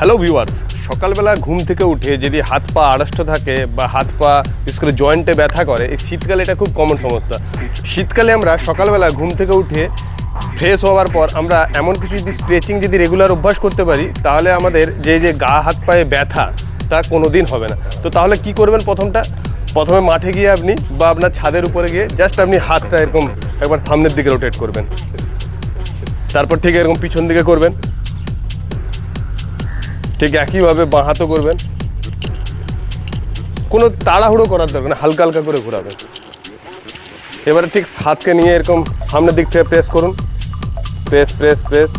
Hello viewers সকালবেলা ঘুম থেকে উঠে যদি হাত পা আড়ষ্ট থাকে বা হাত পা, বিশেষ করে জয়েন্টে ব্যথা করে, এই শীতকালে এটা খুব কমন সমস্যা। শীতকালে আমরা সকালবেলা ঘুম থেকে উঠে ফ্রেশ হওয়ার পর আমরা এমন কিছু যদি স্ট্রেচিং যদি রেগুলার অভ্যাস করতে পারি, তাহলে আমাদের যে যে গা, হাত, পায়ে ব্যথা, তা কোনো দিন হবে না। তো তাহলে কি করবেন প্রথমটা? প্রথমে মাঠে গিয়ে আপনি বা আপনার ছাদের উপরে গিয়ে জাস্ট আপনি হাতটা এরকম একবার সামনের দিকে রোটেট করবেন। তারপর ঠিক এরকম পিছন দিকে করবেন। ঠিক একইভাবে বাঁ হাতও করবেন। কোনো তাড়াহুড়ো করার দরকার না, হালকা হালকা করে ঘোরাবেন। এবারে ঠিক হাতকে নিয়ে এরকম সামনের দিক থেকে প্রেস করুন। প্রেস প্রেস প্রেস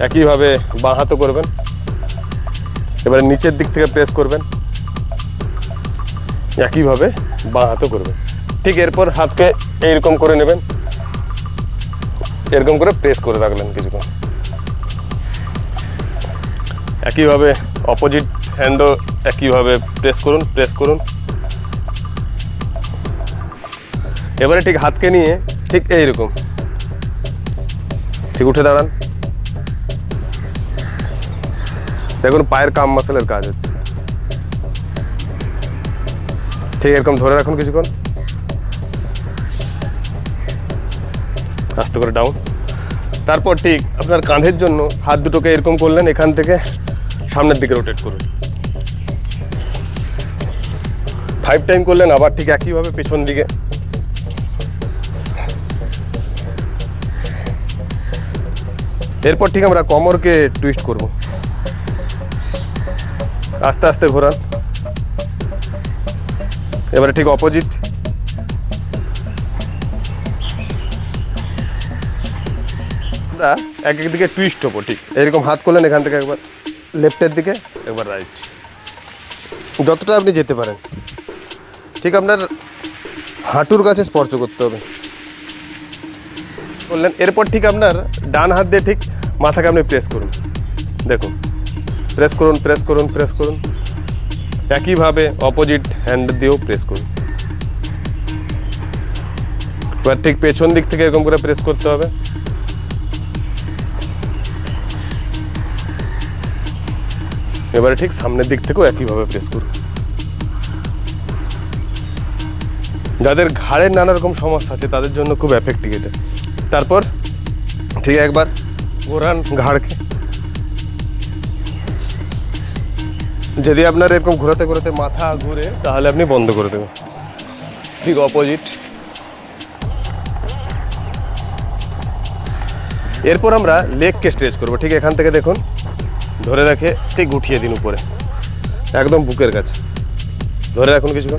একইভাবে বাঁ হাতও করবেন। এবারে নিচের দিক থেকে প্রেস করবেন। একইভাবে বাঁ হাতও করবেন। ঠিক এরপর হাতকে এইরকম করে নেবেন। এরকম করে প্রেস করে রাখলেন কিছুক্ষণ। একইভাবে অপোজিট হ্যান্ডও একইভাবে প্রেস করুন প্রেস করুন। এবারে ঠিক হাতকে নিয়ে ঠিক এইরকম। ঠিক উঠে দাঁড়ান। দেখুন পায়ের কাম মাসেলের কাজ হচ্ছে। ঠিক এরকম ধরে রাখুন কিছুক্ষণ। আস্তে করে ডাউন তারপর ঠিক আপনার কাঁধের জন্য হাত দুটোকে এরকম করলেন এখান থেকে। সামনের দিকে রোটেট করুন। ফাইভ টাইম করলেন, আবার ঠিক একইভাবে পেছন দিকে। এরপর ঠিক আমরা কমরকে টুইস্ট করব। আস্তে আস্তে ঘোরান। এবারে ঠিক অপোজিট আমরা এক এক দিকে টুইস্ট হব, ঠিক। এরকম হাত করলেন এখান থেকে একবার। লেফটের দিকে? একবার রাইট যতটা আপনি যেতে পারেন। ঠিক আপনার হাঁটুর কাছে স্পর্শ করতে হবে। বললেন এরপর ঠিক আপনার ডান হাত দিয়ে ঠিক মাথাকে আপনি প্রেস করুন। দেখুন। প্রেস করুন প্রেস করুন প্রেস করুন। একইভাবে অপোজিট হ্যান্ড দিয়েও প্রেস করুন। এবার ঠিক পেছন দিক থেকে এরকম করে প্রেস করতে হবে। এবারে ঠিক সামনের দিক থেকেও একইভাবে প্রেস করুন। যাদের ঘাড়ের নানা রকম সমস্যা আছে, তাদের জন্য খুব এফেক্টিভ এটা। তারপর ঠিক একবার ঘোরান ঘাড়কে। যদি আপনার এরকম ঘোরাতে ঘোরাতে মাথা ঘুরে, তাহলে আপনি বন্ধ করে দেবেন। ঠিক অপোজিট এরপর আমরা লেগকে স্ট্রেচ করব। ঠিক এখান থেকে দেখুন। ধরে রাখে ঠিক উঠিয়ে দিন উপরে। একদম বুকের কাছে। ধরে রাখুন কিছুক্ষণ।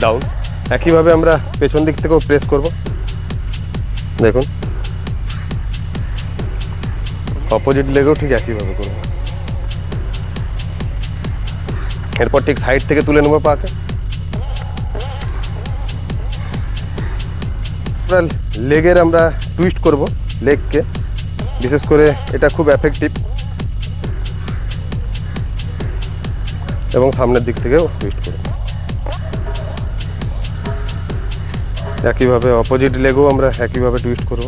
ডাউন একইভাবে আমরা পেছন দিক থেকেও প্রেস করব। দেখুন। অপোজিট লেগেও ঠিক একইভাবে করব। এরপর ঠিক সাইড থেকে তুলে নেব পাকে। লেগের আমরা টুইস্ট করব লেগকে বিশেষ করে এটা খুব এফেক্টিভ এবং সামনের দিক থেকেও টুইস্ট করে। একইভাবে অপোজিট লেগেও আমরা একইভাবে টুইস্ট করব।